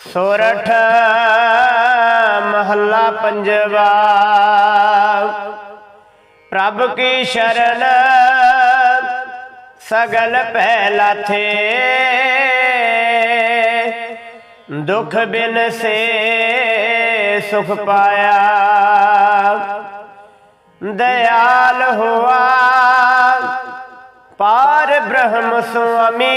ਸੋਰਠ ਮਹੱਲਾ ਪੰਜਵਾ। ਪ੍ਰਭ ਕੀ ਸ਼ਰਨ ਸਗਲ ਪਹਿ ਲਾਥੇ ਦੁਖ ਬਿਨ ਸੇ ਸੁਖ ਪਾਇਆ। ਦਇਆਲ ਹੋਆ, ਪਾਰ ਬ੍ਰਹਮ ਸੁਆਮੀ।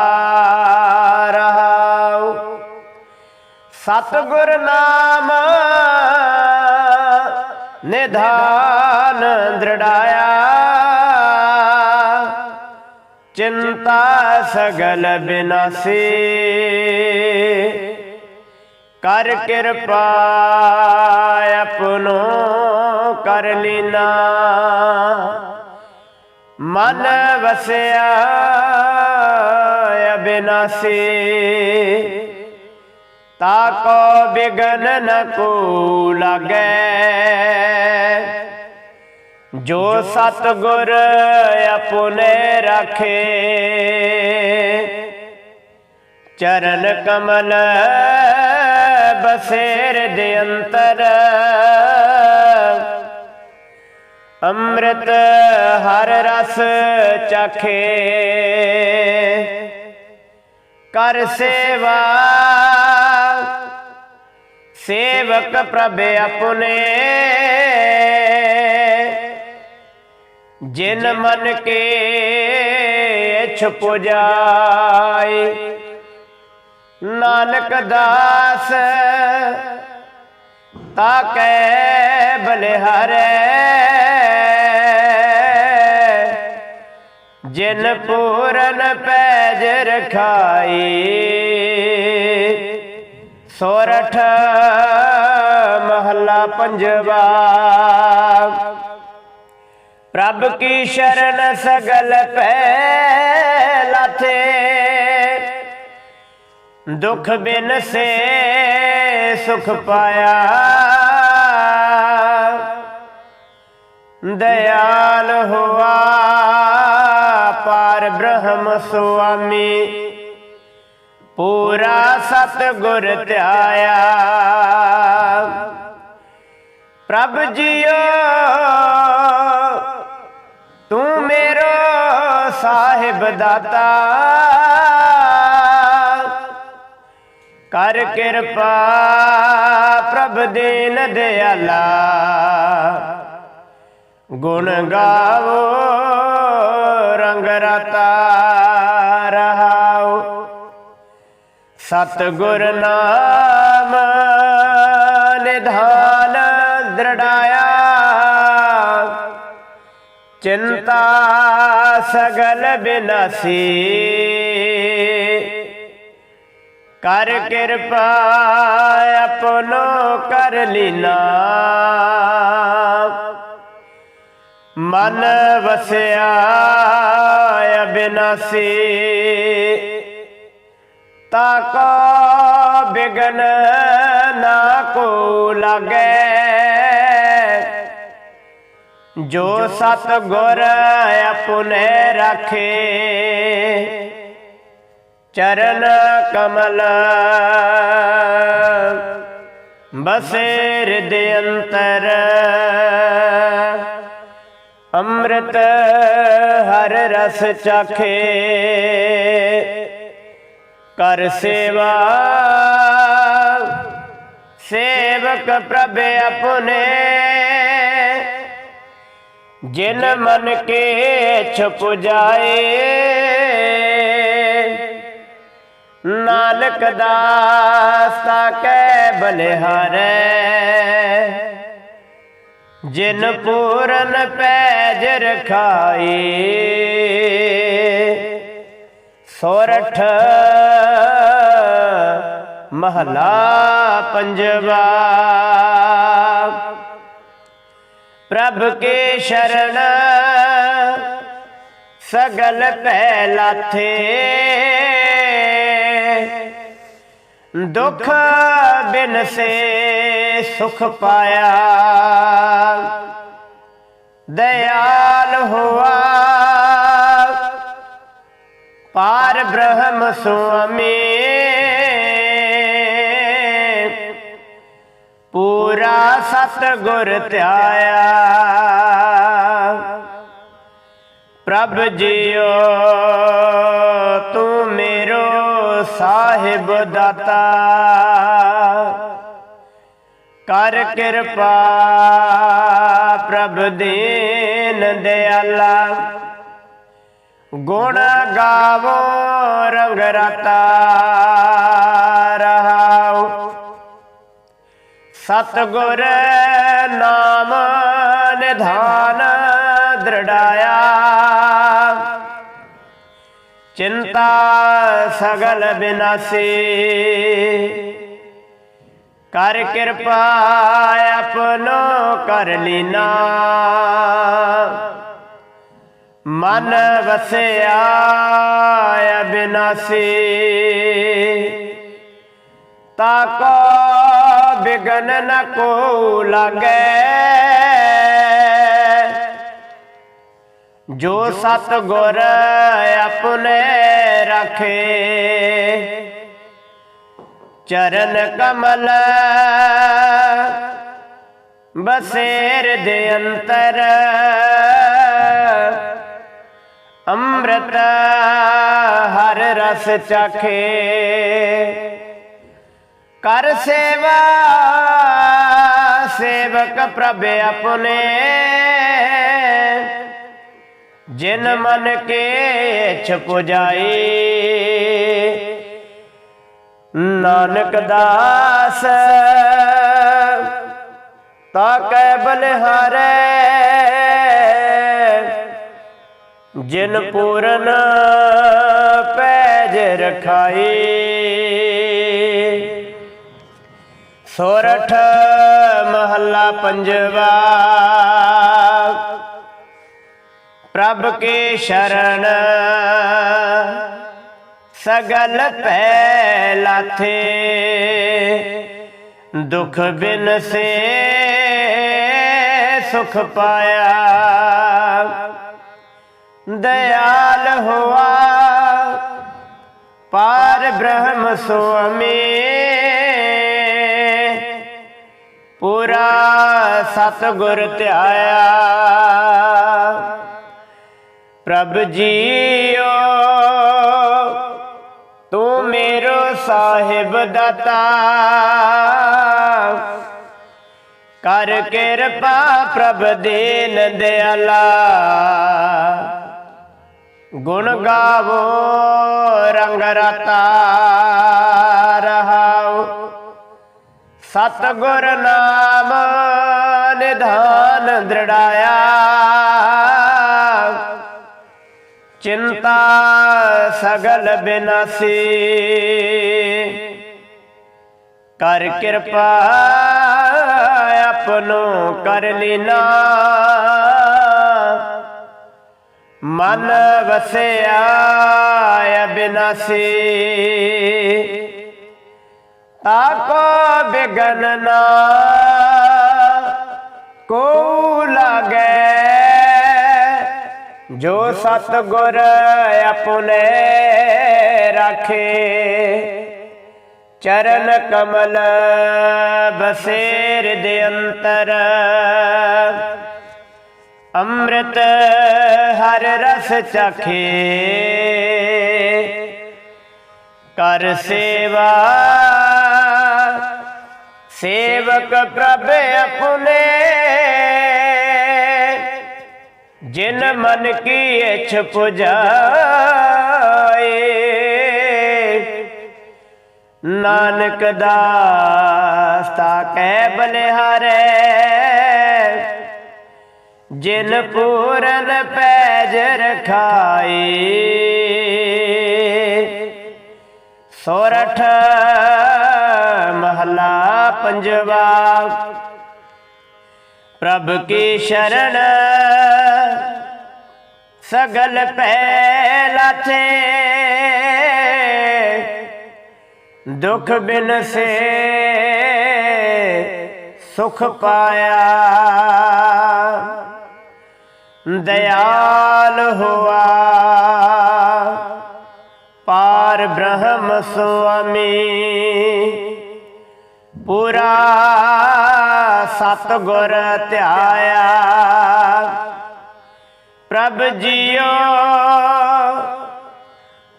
ਸਤਗੁਰ ਨਾਮ ਨਿਧਾਨ ਦ੍ਰਿੜਾਇਆ। ਚਿੰਤਾ ਸਗਲ ਬਿਨਾਸੀ। ਕਰ ਕਿਰਪਾ ਆਪਨੋ ਕਰ ਲੀਨਾ। ਮਨ ਵਸਿਆ ਅਬਿਨਾਸੀ ਤਾਕੋ ਬਿਗਨ ਨ ਕੋ ਲਾਗੈ। ਜੋ ਸਤਗੁਰ ਆਪਨੇ ਰਾਖੇ। ਚਰਨ ਕਮਲ ਬਸੇਰ ਦੇ ਅੰਤਰ। ਅੰਮ੍ਰਿਤ ਹਰ ਰਸ ਚਾਖੇ। ਕਰ ਸੇਵਾ ਸੇਵਕ ਪ੍ਰਭ ਆਪਣੇ। ਜਿਨ ਮਨ ਕੇ ਛੁਪ ਜਾਏ ਨਾਨਕ ਦਾਸ ਤਾ ਕੈ ਬਲਿਹਾਰੈ। ਜਿਨ ਪੂਰਨ ਪੈਜ ਰਖਾਈ ਸੋਰਠ, ਮਹੱਲਾ ਪੰਜਵਾ। ਪ੍ਰਭ ਕੀ ਸ਼ਰਨ ਸਗਲ ਪੈ ਲਾਥੇ ਦੁਖ ਬਿਨ ਸੇ ਸੁਖ ਪਾਇਆ। ਦਇਆਲ ਹੋਆ, ਪਾਰ ਬ੍ਰਹਮ ਸੁਆਮੀ ਪੂਰਾ ਸਤਗੁਰ ਧਿਆਇਆ। ਪ੍ਰਭ ਜੀਓ, ਤੂੰ ਮੇਰਾ ਸਾਹਿਬ ਦਾਤਾ। ਕਰ ਕਿਰਪਾ ਪ੍ਰਭ ਦੀਨ ਦਿਆਲਾ। ਗੁਣ ਗਾਵੋ, ਰੰਗ ਰਤਾ। ਸਤਗੁਰ ਨਾਮ ਨਿਧਾਨ ਦ੍ਰਿੜਾਇਆ। ਚਿੰਤਾ ਸਗਲ ਬਿਨਾਸੀ। ਕਰ ਕਿਰਪਾ ਆਪਨੋ ਕਰ ਲੀਨਾ। ਮਨ ਵਸਿਆ ਅਬਿਨਾਸੀ ਤਾ ਕੋ ਬਿਗਨ ਨਾ ਕੋ ਲਾਗੈ। ਜੋ ਸਤ ਗੁਰ ਆਪਣੇ ਰੱਖੇ। ਚਰਨ ਕਮਲ ਬਸੇ ਹਿਰਦੇ ਅੰਤਰ। ਅੰਮ੍ਰਿਤ ਹਰ ਰਸ ਚਾਖੇ। ਕਰ ਸੇਵਾ ਸੇਵਕ ਪ੍ਰਭ ਆਪਣੇ ਜਿਨ ਮਨ ਕੇ ਛੁਪ ਜਾਏ ਨਾਨਕ ਦਾਸ ਤਾ ਕੈ ਬਲਿਹਾਰੈ ਜਿਨ ਪੂਰਨ ਪੈਜ ਰਖਾਏ ਰਖਾਈ ਮਹਲਾ ਪੰਜਵਾ। ਪ੍ਰਭ ਕੇ ਸ਼ਰਨ ਸਗਲ ਭੈ ਲਾਥੇ ਦੁਖ ਬਿਨ ਸੇ ਸੁਖ ਪਾਇਆ। ਦਇਆਲ ਹੋਆ। ਪਾਰ ਬ੍ਰਹਮ ਸੁਆਮੀ। ਪੂਰਾ ਸਤ ਗੁਰ ਧਿਆਇਆ। ਪ੍ਰਭ ਜੀਓ, ਤੂੰ ਮੇਰੋ ਸਾਹਿਬ ਦਾਤਾ। ਕਰ ਕਿਰਪਾ ਪ੍ਰਭ ਦੀਨ ਦਿਆਲਾ। ਗੁਣ ਗਾਵੋ, ਰੰਗ ਰਤਾ ਰਹਾਉ ਸਤਗੁਰ ਨਾਮ ਨਿਧਾਨ ਦ੍ਰਿੜਾਇਆ। ਚਿੰਤਾ ਸਗਲ ਬਿਨਾਸੀ। ਕਰ ਕਿਰਪਾ ਆਪਨੋ ਕਰ ਲੀਨਾ। ਮਨ ਵਸਿਆ ਅਬਿਨਾਸੀ ਤਾਕੋ ਬਿਗਨ ਨ ਕੋ ਲਾਗੇ। ਜੋ ਸਤ ਗੁਰ ਆਪਣੇ ਰਖੇ। ਚਰਨ ਕਮਲ ਬਸੇਰ ਦੇ ਅੰਤਰ। ਅੰਮ੍ਰਿਤ ਹਰ ਰਸ ਚਖੇ। ਕਰ ਸੇਵਾ, ਸੇਵਕ ਪ੍ਰਭ ਆਪਣੇ। ਜਿਨ ਮਨ ਕੇ ਇਛ ਪੁਜਾਈ ਨਾਨਕ ਦਾਸ, ਤਾ ਕੈ ਬਲਿਹਾਰੇ। ਜਿਨ ਪੂਰਨ ਪੈਜ ਰਖਾਈ। ਸੋਰਠ ਮਹੱਲਾ ਪੰਜਵਾ। ਪ੍ਰਭ ਕੇ ਸ਼ਰਨ। ਸਗਲ ਭੈ ਲਾਥੇ ਦੁਖ ਬਿਨ ਸੇ ਸੁਖ ਪਾਇਆ। ਦਇਆਲ ਹੋਆ ਪਾਰ ਬ੍ਰਹਮ ਸੁਆਮੀ ਪੂਰਾ ਸਤਗੁਰ ਧਿਆਇਆ ਪ੍ਰਭ ਜੀਓ ਤੂੰ ਮੇਰੋ ਸਾਹਿਬ ਦਾਤਾ ਕਰ ਕਿਰਪਾ ਪ੍ਰਭ ਦੇਨ ਦਿਆਲਾ ਗੁਣ ਗਾਵੋ, ਰੰਗ ਰਤਾ ਰਹਾਉ ਸਤਗੁਰ ਨਾਮ ਨਿਧਾਨ ਦ੍ਰਿੜਾਇਆ। ਚਿੰਤਾ ਸਗਲ ਬਿਨਾਸੀ। ਕਰ ਕਿਰਪਾ ਆਪਨੋ ਕਰ ਲੀਨਾ। ਮਨ ਵਸਿਆ ਅਬਿਨਾਸੀ ਤਾਕੋ ਬਿਗਨ ਨਾ ਕੋ ਲਾਗੇ। ਜੋ ਸਤ ਗੁਰ ਆਪਣੇ ਰਾਖੇ। ਚਰਨ ਕਮਲ ਬਸੇਰ ਦੇ ਅੰਤਰ। ਅੰਮ੍ਰਿਤ ਹਰ ਰਸ ਚਖੇ। ਕਰ ਸੇਵਾ, ਸੇਵਕ ਪ੍ਰਭ ਆਪਣੇ। ਜਿਨ ਮਨ ਕੀ ਇਛ ਪੁਜਾਏ ਨਾਨਕ ਦਾਸ ਤਾ ਕਹਿ ਬਲਿਹਾਰੇ। ਜਿਨ ਪੂਰਨ ਪੈਜ ਰਖਾਈ, ਸੋਰਠ ਪੰਜਵਾ। ਪ੍ਰਭ ਕੀ ਸ਼ਰਨ, ਸਗਲ ਪੈ ਲਾਥੇ ਦੁਖ ਬਿਨ ਸੇ ਸੁਖ ਪਾਇਆ। ਦਇਆਲ ਹੋਆ। ਪਾਰ ਬ੍ਰਹਮ ਸੁਆਮੀ, ਪੂਰਾ ਸਤਗੁਰ ਧਿਆਇਆ। ਪ੍ਰਭ ਜੀਓ,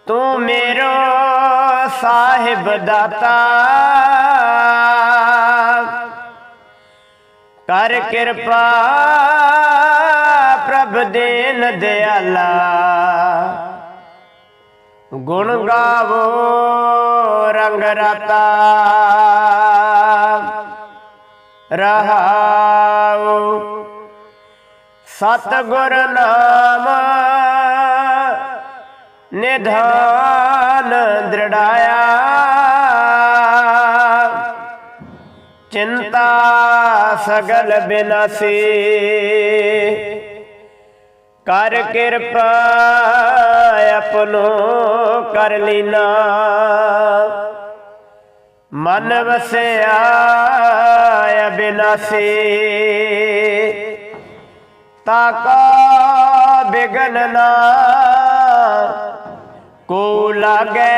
ਤੂੰ ਮੇਰੋ ਸਾਹਿਬ ਦਾਤਾ। ਕਰ ਕਿਰਪਾ ਪ੍ਰਭ ਦੇਨ ਦਿਆਲਾ। ਗੁਣ ਗਾਵੋ ਰੰਗ ਰਤਾ। ਰਹਾਉ ਸਤਗੁਰ ਨਾਮ ਨਿਧਾਨ ਦ੍ਰਿੜਾਇਆ। ਚਿੰਤਾ ਸਗਲ ਬਿਨਾਸੀ। ਕਰ ਕਿਰਪਾ ਆਪਣੋ ਕਰ ਲੀਨਾ। ਮਨ ਵਸਿਆ ਅਬਿਨਾਸੀ ਤਾਕਾ ਬਿਗਨ ਨਾ। ਕੋ ਲਾਗੇ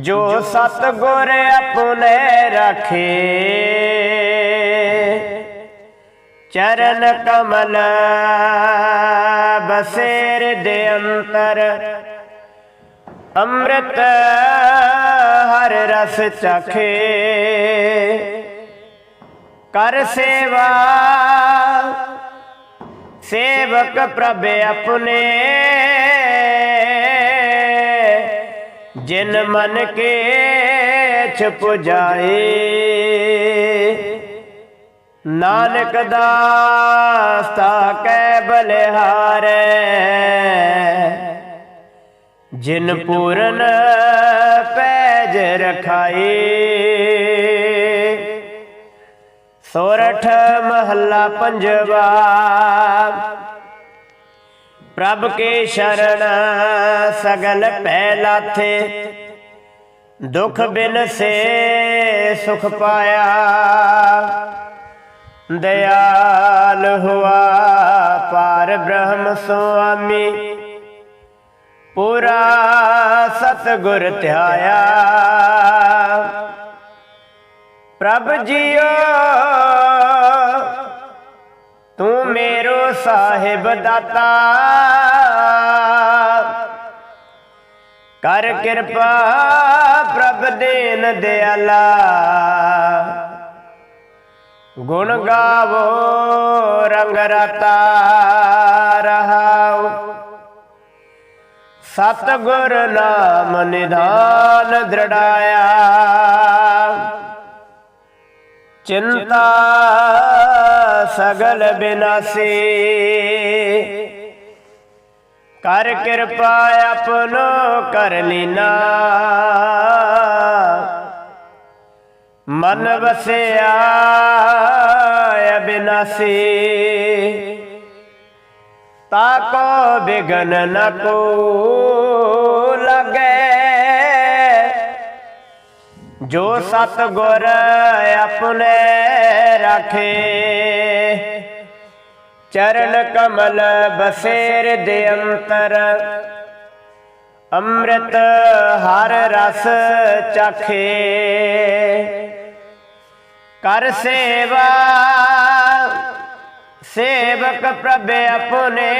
ਜੋ ਸਤ ਗੁਰ ਆਪਣੇ ਰਖੇ। ਚਰਨ ਕਮਲ, ਬਸੇਰ ਦੇ ਅੰਤਰ। ਅੰਮ੍ਰਿਤ ਹਰ ਰਸ ਚਖੇ। ਕਰ ਸੇਵਾ, ਸੇਵਕ ਪ੍ਰਭ ਆਪਣੇ। ਜਿਨ ਮਨ ਕੇ ਛੁਪ ਜਾਏ। ਨਾਨਕ ਦਾਸਤਾ ਕੈ ਬਲਿਹਾਰੈ। ਜਿਨ ਪੂਰਨ ਪੈਜ ਰਖਾਈ ਸੋਰਠ ਮਹੱਲਾ ਪੰਜਵਾ। ਪ੍ਰਭ ਕੇ ਸ਼ਰਨ ਸਗਲ ਪੈ ਲਾਥੇ। ਦੁਖ ਬਿਨ ਸੇ ਸੁਖ ਪਾਇਆ। ਦਇਆਲ ਹੁਆ ਪਾਰ ਬ੍ਰਹਮ ਸੁਆਮੀ ਪੂਰਾ ਸਤਗੁਰ ਧਿਆਇਆ ਪ੍ਰਭ ਜੀਓ ਤੂੰ ਮੇਰੋ ਸਾਹਿਬ ਦਾਤਾ ਕਰ ਕਿਰਪਾ ਪ੍ਰਭ ਦੇਨ ਦਿਆਲਾ ਗੁਣ ਗਾਵੋ, ਰੰਗ ਰਤਾ ਰਹਾਉ ਸਤਗੁਰ ਨਾਮ ਨਿਧਾਨ ਦ੍ਰਿੜਾਇਆ। ਚਿੰਤਾ ਸਗਲ ਬਿਨਾਸੀ। ਕਰ ਕਿਰਪਾ ਆਪਨੋ, ਕਰ ਲੀਨਾ। ਮਨ ਵਸਿਆ ਅਬਿਨਾਸੀ ਤਾਕੋ ਬਿਗਨ ਨ ਕੋ ਲਗੇ। ਜੋ ਸਤ ਗੁਰ ਆਪਣੇ ਰਖੇ। ਚਰਨ ਕਮਲ ਬਸੇਰ ਦੇ ਅੰਤਰ। ਅੰਮ੍ਰਿਤ ਹਰ ਰਸ ਚਖੇ। ਕਰ ਸੇਵਾ। ਸੇਵਕ ਪ੍ਰਭ ਆਪਣੇ।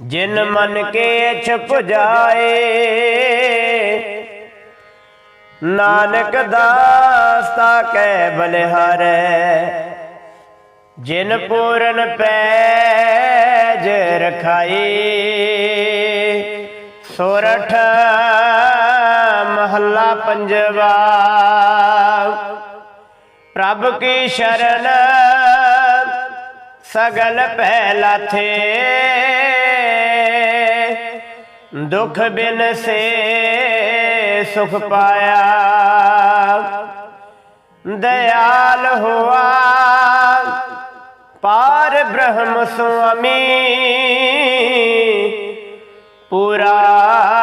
ਜਿਨ ਮਨ ਕੇ ਛੁਪ ਜਾਏ, ਨਾਨਕ ਦਾਸਤਾ ਕੈ ਬਲਿਹਾਰੈ। ਜਿਨ ਪੂਰਨ ਪੈਜ ਰਖਾਈ ਸੋਰਠ ਮਹੱਲਾ ਪੰਜਵਾ। ਪ੍ਰਭ ਕੀ ਸ਼ਰਨ ਸਗਲ ਪਹਿਲਾ ਥੇ। ਦੁਖ ਬਿਨ ਸੇ ਸੁਖ ਪਾਇਆ। ਦਇਆਲ ਹੋਆ, ਪਾਰ ਬ੍ਰਹਮ ਸੁਆਮੀ। ਪੂਰਾ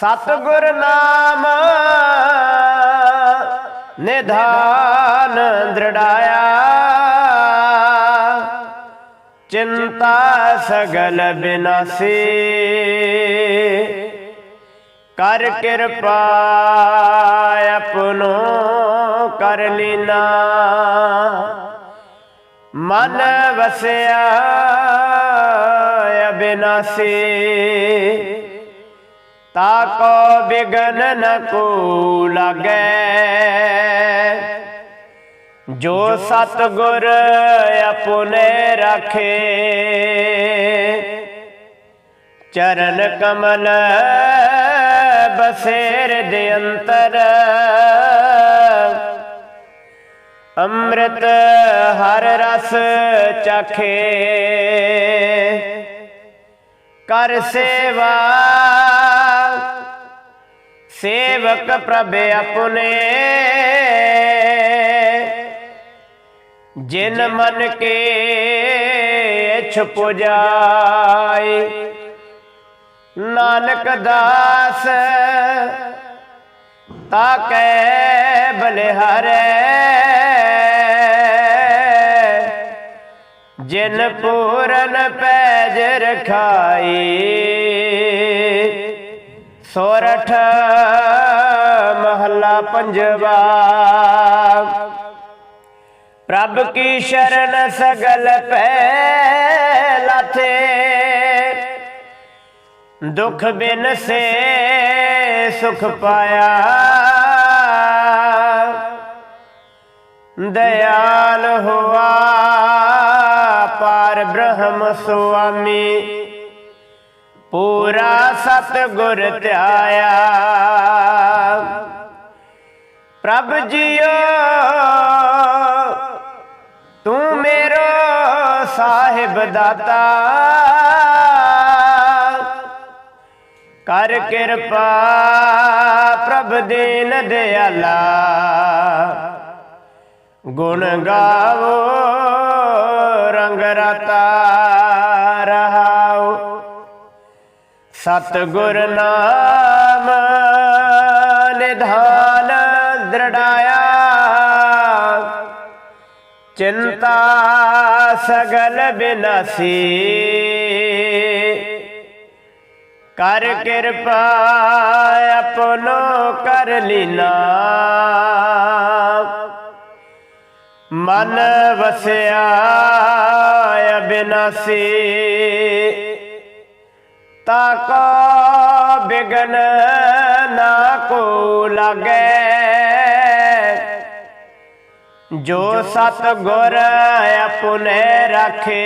ਸਤਗੁਰ ਨਾਮ ਨਿਧਾਨ ਦ੍ਰਿੜਾਇਆ। ਚਿੰਤਾ ਸਗਲ ਬਿਨਾਸੀ। ਕਰ ਕਿਰਪਾ ਆਪਨੋ ਕਰ ਲੀਨਾ। ਮਨ ਵਸਿਆ ਅਬਿਨਾਸੀ ਤਾਕੋ ਬਿਗਨ ਨ ਕੋ ਲਾਗੈ। ਜੋ ਸਤਗੁਰ ਆਪਨੇ ਰਾਖੇ, ਚਰਨ ਕਮਲ ਬਸੇਰ ਦੇ ਅੰਤਰ। ਅੰਮ੍ਰਿਤ ਹਰ ਰਸ ਚਾਖੇ। ਕਰ ਸੇਵਾ ਸੇਵਕ ਪ੍ਰਭ ਆਪਣੇ। ਜਿਨ ਮਨ ਕੇ ਛੁਪ ਜਾਏ ਨਾਨਕ ਦਾਸ ਤਾ ਕੈ ਬਲਿਹਾਰੈ। ਜਿਨ ਪੂਰਨ ਪੈਜ ਰਖਾਈ ਸੋਰਠ ਮਹੱਲਾ ਪੰਜਵਾ। ਪ੍ਰਭ ਕੀ ਸ਼ਰਨ ਸਗਲ ਪੈ ਲਾਥੇ। ਦੁਖ ਬਿਨ ਸੇ ਸੁਖ ਪਾਇਆ। ਦਇਆਲ ਹੋਆ, ਪਾਰ ਬ੍ਰਹਮ ਸੁਆਮੀ। ਪੂਰਾ ਸਤਗੁਰ ਧਿਆਇਆ। ਪ੍ਰਭ ਜੀਓ, ਤੂੰ ਮੇਰਾ ਸਾਹਿਬ ਦਾਤਾ। ਕਰ ਕਿਰਪਾ ਪ੍ਰਭ ਦੀਨ ਦਿਆਲਾ। ਗੁਣ ਗਾਵੋ, ਰੰਗ ਰਤਾ ਰਹਾਉ ਸਤਗੁਰ ਨਾਮ ਨਿਧਾਨ ਦ੍ਰਿੜਾਇਆ। ਚਿੰਤਾ ਸਗਲ ਬਿਨਾਸੀ। ਕਰ ਕਿਰਪਾ ਆਪਨੋ ਕਰ ਲੀਨਾ। ਮਨ ਵਸਿਆ ਅਬਿਨਾਸੀ ਤਾ ਕੋ ਬਿਗਨ ਨਾ ਕੋ ਲਾਗੈ। ਜੋ ਸਤ ਗੁਰ ਆਪਣੇ ਰੱਖੇ।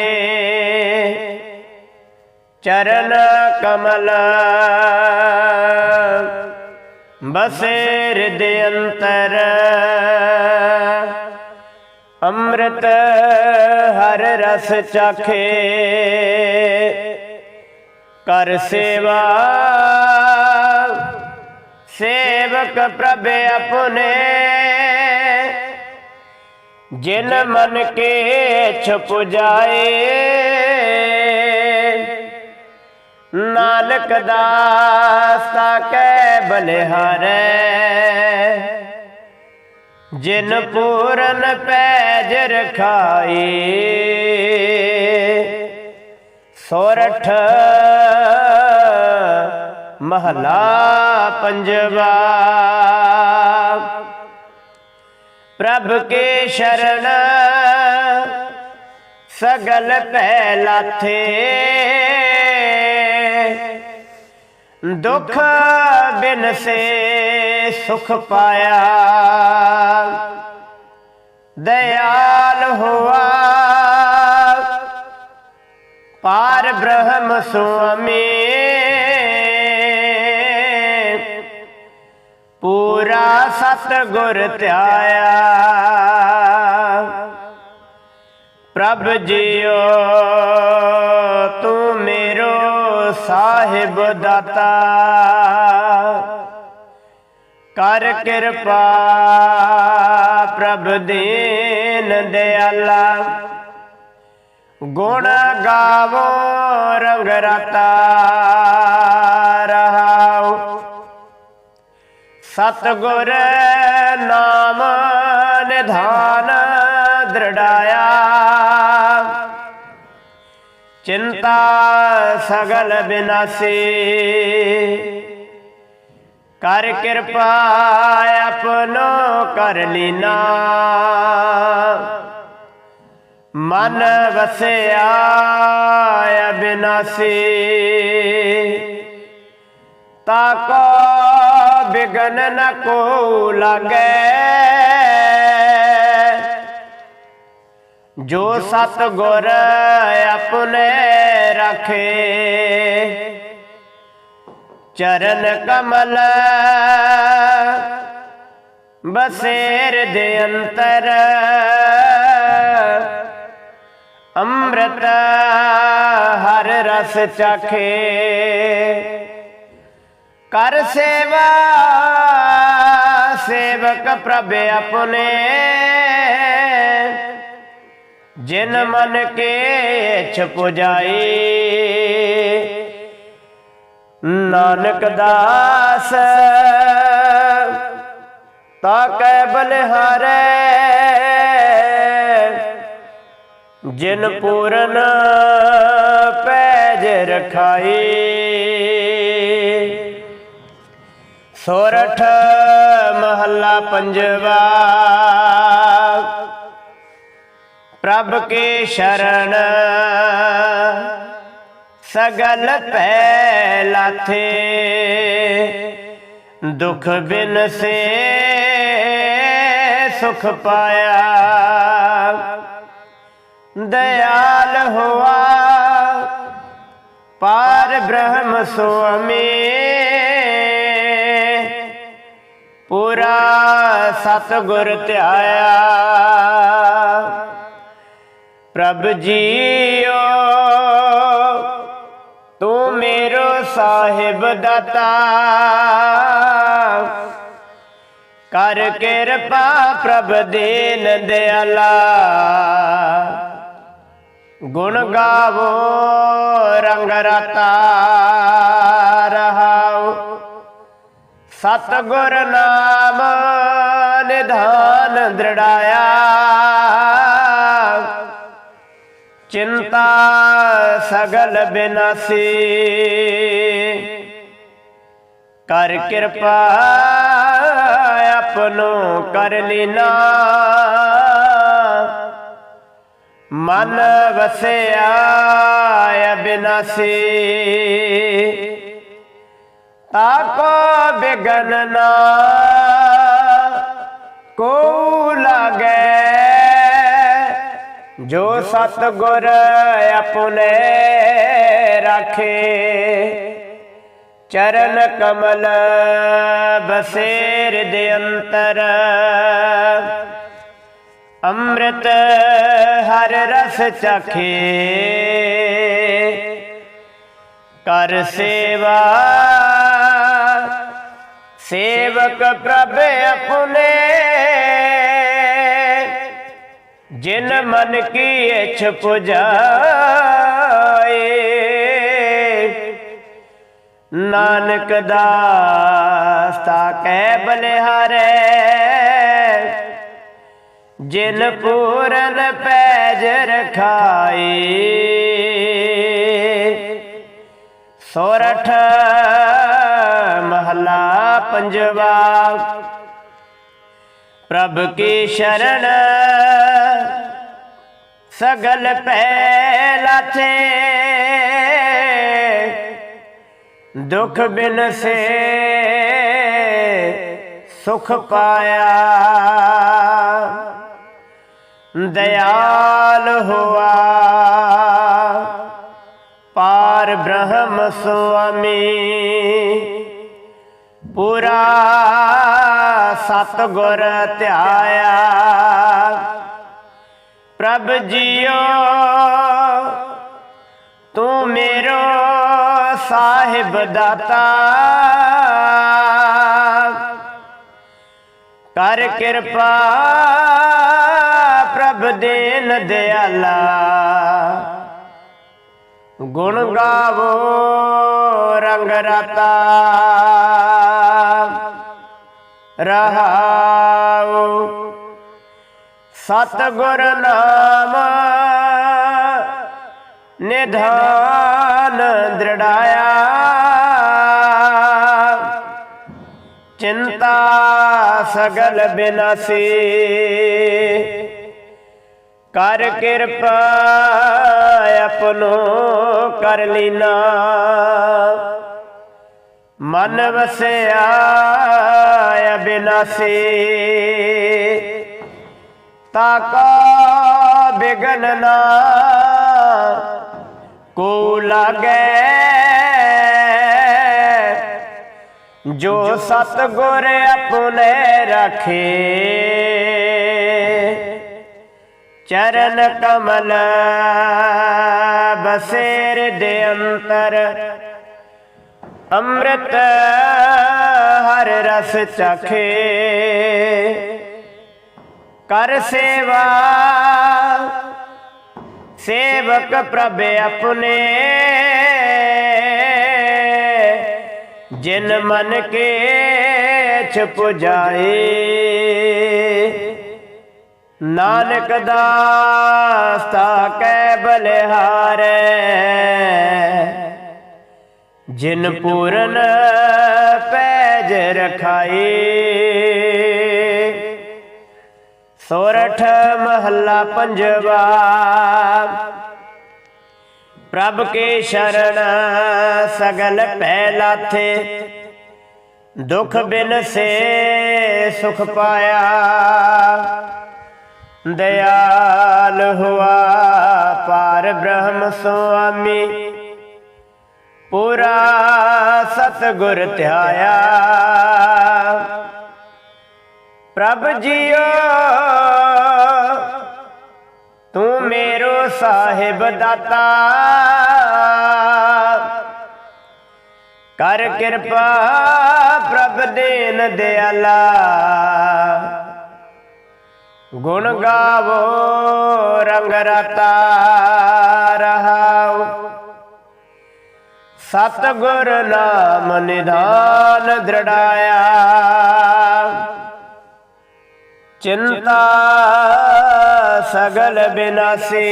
ਚਰਨ ਕਮਲ ਬਸੇਰ ਦੇ ਅੰਤਰ। ਅੰਮ੍ਰਿਤ ਹਰ ਰਸ ਚਾਖੇ। ਕਰ ਸੇਵਾ ਸੇਵਕ ਪ੍ਰਭ ਆਪਣੇ ਜਿਨ ਮਨ ਕੇ ਛੁਪ ਜਾਏ ਨਾਨਕ ਦਾਸ ਤਾ ਕੈ ਬਲਿਹਾਰੈ ਜਿਨ ਪੂਰਨ ਪੈਜ ਰਖਾਈ ਸੋਰਠ ਮਹਲਾ ਪੰਜਵਾ। ਪ੍ਰਭ ਕੇ ਸ਼ਰਨ ਸਗਲ ਪਹਿ ਲਾਥੇ ਦੁਖ ਬਿਨ ਸੇ ਸੁਖ ਪਾਇਆ। ਦਇਆਲ ਹੋਆ। ਪਾਰ ਬ੍ਰਹਮ ਸੁਆਮੀ। ਪੂਰਾ ਸਤ ਗੁਰ ਧਿਆਇਆ। ਪ੍ਰਭ ਜੀਓ ਤੂੰ ਮੇਰੋ ਸਾਹਿਬ ਦਾਤਾ। ਕਰ ਕਿਰਪਾ ਪ੍ਰਭ ਦੀਨ ਦਿਆਲਾ। ਗੁਣ ਗਾਵੋ, ਰੰਗ ਰਤਾ ਰਹਾਉ ਸਤਗੁਰ ਨਾਮ ਨਿਧਾਨ ਦ੍ਰਿੜਾਇਆ। ਚਿੰਤਾ ਸਗਲ ਬਿਨਾਸੀ। ਕਰ ਕਿਰਪਾ ਆਪਨੋ ਕਰ ਲੀਨਾ। ਮਨ ਵਸਿਆ ਅਬਿਨਾਸੀ ਤਾਕੋ ਬਿਗਨ ਨ ਕੋ ਲਾਗੇ। ਜੋ ਸਤ ਗੁਰ ਆਪਣੇ ਰਖੇ। ਚਰਨ ਕਮਲ ਬਸੇਰ ਦੇ ਅੰਤਰ। ਅੰਮ੍ਰਿਤ ਹਰ ਰਸ ਚਖੇ। ਕਰ ਸੇਵਾ, ਸੇਵਕ ਪ੍ਰਭ ਆਪਣੇ। ਜਿਨ ਮਨ ਕੇ ਇਛ ਪੁਜਾਈ। ਨਾਨਕ ਦਾਸ ਤਾ ਕੈ ਬਲਿਹਾਰੇ। ਜਿਨ ਪੂਰਨ ਪੈਜ ਰਖਾਈ ਸੋਰਠ ਮਹੱਲਾ ਪੰਜਵਾ। ਪ੍ਰਭ ਕੇ ਸ਼ਰਨ। ਸਗਲ ਪੈ ਲਾਥੇ। ਦੁਖ ਬਿਨ ਸੇ ਸੁਖ ਪਾਇਆ। ਦਇਆਲ ਹੋਆ। ਪਾਰ ਬ੍ਰਹਮ ਸੁਆਮੀ ਪੂਰਾ ਸਤਗੁਰ ਧਿਆਇਆ। ਪ੍ਰਭ ਜੀਓ, ਤੂੰ ਮੇਰੋ ਸਾਹਿਬ ਦਾਤਾ। ਕਰ ਕਿਰਪਾ ਪ੍ਰਭ ਦੇਨ ਦਿਆਲਾ। ਗੁਣ ਗਾਵੋ, ਰੰਗ ਰਤਾ ਰਹਾਉ ਸਤਗੁਰ ਨਾਮ ਨਿਧਾਨ ਦ੍ਰਿੜਾਇਆ। ਚਿੰਤਾ ਸਗਲ ਬਿਨਾਸੀ। ਕਰ ਕਿਰਪਾ ਆਪਨੋ ਕਰ ਲੀਨਾ। ਮਨ ਵਸਿਆ ਅਬਿਨਾਸੀ ਆਪੋ ਬਿਗਨ ਨਾ ਕੋ ਲਾਗੇ। ਜੋ ਸਤਗੁਰ ਆਪਣੇ ਰਾਖੇ। ਚਰਨ ਕਮਲ ਬਸੇਰ ਦੇ ਅੰਤਰ। ਅੰਮ੍ਰਿਤ ਹਰ ਰਸ ਚਖੇ। ਕਰ ਸੇਵਾ, ਸੇਵਕ ਪ੍ਰਭ ਆਪਣੇ ਜਿਨ ਮਨ ਕੀ ਇਛ ਪੁਜਾਏ ਨਾਨਕ ਦਾਸ ਤਾ ਕੈ ਬਲਿਹਾਰੇ। ਜਿਨ ਪੂਰਨ ਪੈਜ ਰਖਾਈ, ਸੋਰਠ ਮਹਲਾ ਪੰਜਵਾ, ਪ੍ਰਭ ਕੀ ਸ਼ਰਨ, ਸਗਲ ਪੈ ਲਾਥੇ ਦੁਖ ਬਿਨ ਸੇ, ਸੁਖ ਪਾਇਆ। ਦਇਆਲ ਹੋਆ। ਪਾਰ ਬ੍ਰਹਮ ਸੁਆਮੀ, ਪੂਰਾ ਸਤਗੁਰ ਧਿਆਇਆ। ਪ੍ਰਭ ਜੀਓ, ਤੂੰ ਮੇਰੋ ਸਾਹਿਬ ਦਾਤਾ। ਕਰ ਕਿਰਪਾ ਪ੍ਰਭ ਦੇਨ ਦਿਆਲਾ ਗੁਣ ਗਾਵੋ ਰੰਗ ਰਤਾ। ਰਹਾਉ ਸਤਗੁਰ ਨਾਮ ਨਿਧਾਨ ਦ੍ਰਿੜਾਇਆ। ਚਿੰਤਾ ਸਗਲ ਬਿਨਾਸੀ। ਕਰ ਕਿਰਪਾ ਆਪਣੋ ਕਰ ਲੀਨਾ। ਮਨ ਵਸਿਆ ਅਬਿਨਾਸੀ ਤਾਕਾ ਬਿਗਨ ਨਾ। ਕੋ ਲਾਗੇ ਜੋ ਸਤ ਗੁਰ ਆਪਣੇ ਰੱਖੇ। ਚਰਨ ਕਮਲ, ਬਸੇਰ ਦੇ ਅੰਤਰ। ਅੰਮ੍ਰਿਤ ਹਰ ਰਸ ਚਖੇ। ਕਰ ਸੇਵਾ, ਸੇਵਕ ਪ੍ਰਭ ਆਪਣੇ। ਜਿਨ ਮਨ ਕੇ ਛੁਪ ਜਾਏ ਨਾਨਕ ਦਾਸਤਾ ਕੈ ਬਲਿਹਾਰੈ। ਜਿਨ ਪੂਰਨ ਪੈਜ ਰਖਾਏ। ਸੋਰਠ ਮਹੱਲਾ ਪੰਜਵਾ। ਪ੍ਰਭ ਕੇ ਸ਼ਰਨ ਸਗਲ ਭੈ ਲਾਥੇ। ਦੁਖ ਬਿਨ ਸੇ ਸੁਖ ਪਾਇਆ। ਦਇਆਲ ਹੁਆ ਪਾਰ ਬ੍ਰਹਮ ਸੁਆਮੀ ਪੂਰਾ ਸਤਗੁਰ ਧਿਆਇਆ ਪ੍ਰਭ ਜੀਓ ਤੂੰ ਮੇਰੋ ਸਾਹਿਬ ਦਾਤਾ ਕਰ ਕਿਰਪਾ ਪ੍ਰਭ ਦੇਨ ਦਿਆਲਾ ਗੁਣ ਗਾਵੋ, ਰੰਗ ਰਤਾ ਰਹਾਉ ਸਤਗੁਰ ਨਾਮ ਨਿਧਾਨ ਦ੍ਰਿੜਾਇਆ। ਚਿੰਤਾ ਸਗਲ ਬਿਨਾਸੀ।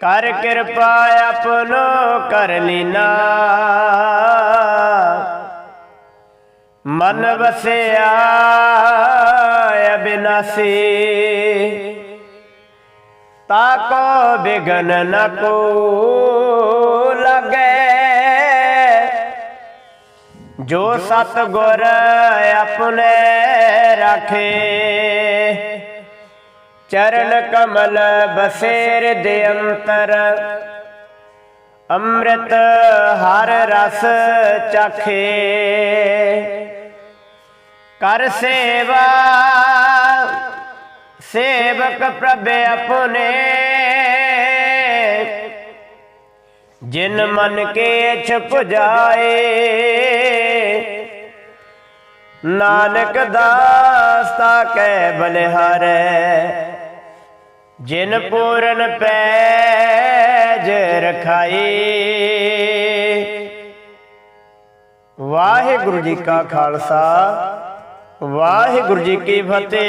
ਕਰ ਕਿਰਪਾ ਆਪਨੋ ਕਰ ਲੀਨਾ ਮਨ ਵਸਿਆ ਅਬਿਨਾਸੀ ਤਾਕੋ ਬਿਗਨ ਨ ਕੋ ਲਗੇ। ਜੋ ਸਤ ਗੁਰ ਆਪਣੇ ਰਾਖੇ। ਚਰਨ ਕਮਲ ਬਸੇਰ ਦੇ ਅੰਤਰ। ਅੰਮ੍ਰਿਤ ਹਰ ਰਸ ਚਖੇ। ਕਰ ਸੇਵਾ। ਸੇਵਕ ਪ੍ਰਭ ਆਪਣੇ। ਜਿਨ ਮਨ ਕੇ ਛਪ ਜਾਏ, ਨਾਨਕ ਦਾਸਤਾ ਕੈ ਬਲਿਹਾਰੈ। ਜਿਨ ਪੂਰਨ ਪੈਜ ਰਖਾਈ ਵਾਹਿਗੁਰੂ ਜੀ ਕਾ ਖਾਲਸਾ। ਵਾਹਿਗੁਰੂ ਜੀ ਕੀ ਫਤਿਹ।